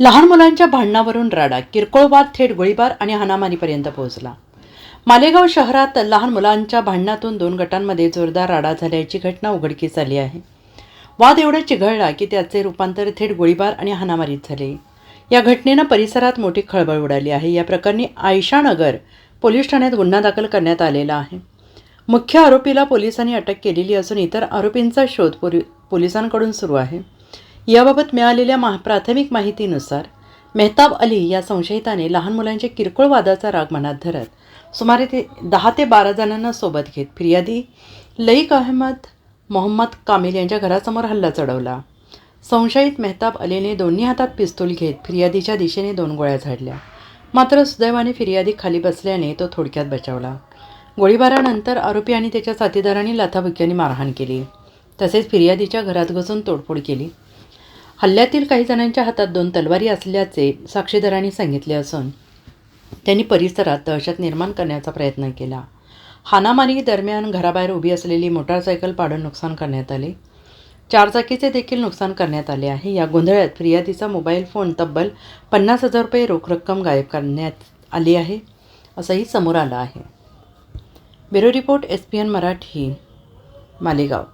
लहान मुलांच्या भांडणावरून राडा किरकोळ वाद थेट गोळीबार आणि हाणामारीपर्यंत पोहोचला. मालेगाव शहरात लहान मुलांच्या भांडणातून दोन गटांमध्ये जोरदार राडा झाल्याची घटना उघडकीस आली आहे. वाद एवढा चिघळला की त्याचे रूपांतर थेट गोळीबार आणि हानामारीत झाले. या घटनेनं परिसरात मोठी खळबळ उडाली आहे. या प्रकरणी आयशानगर पोलीस ठाण्यात गुन्हा दाखल करण्यात आलेला आहे. मुख्य आरोपीला पोलिसांनी अटक केलेली असून इतर आरोपींचा शोध पोली पोलिसांकडून सुरू आहे. याबाबत मिळालेल्या मा प्राथमिक माहितीनुसार मेहताब अली या संशयिताने लहान मुलांच्या किरकोळ वादाचा राग मनात धरत सुमारे ते दहा ते बारा जणांना सोबत घेत फिर्यादी लईक अहमद मोहम्मद कामिल यांच्या घरासमोर हल्ला चढवला. संशयित मेहताब अलीने दोन्ही हातात पिस्तूल घेत फिर्यादीच्या दिशेने दोन गोळ्या झाडल्या. मात्र सुदैवाने फिर्यादी खाली बसल्याने तो थोडक्यात बचावला. गोळीबारानंतर आरोपी आणि त्याच्या साथीदारांनी लाथाबुक्यांनी मारहाण केली. तसेच फिर्यादीच्या घरात घुसून तोडफोड केली. हल्ल्यातील काही जणांच्या हातात दोन तलवारी असल्याचे साक्षीदारांनी सांगितले असून त्यांनी परिसरात दहशत निर्माण करण्याचा प्रयत्न केला. हानामारी दरम्यान घराबाहेर उभी असलेली मोटारसायकल पाडून नुकसान करण्यात आले. चारचाकीचे देखील नुकसान करण्यात आले आहे. या गोंधळात फिर्यादीचा मोबाईल फोन तब्बल पन्नास हजार रुपये रोख रक्कम गायब करण्यात आली आहे असंही समोर आलं आहे. Bureau report S P N Marathi Malegaon.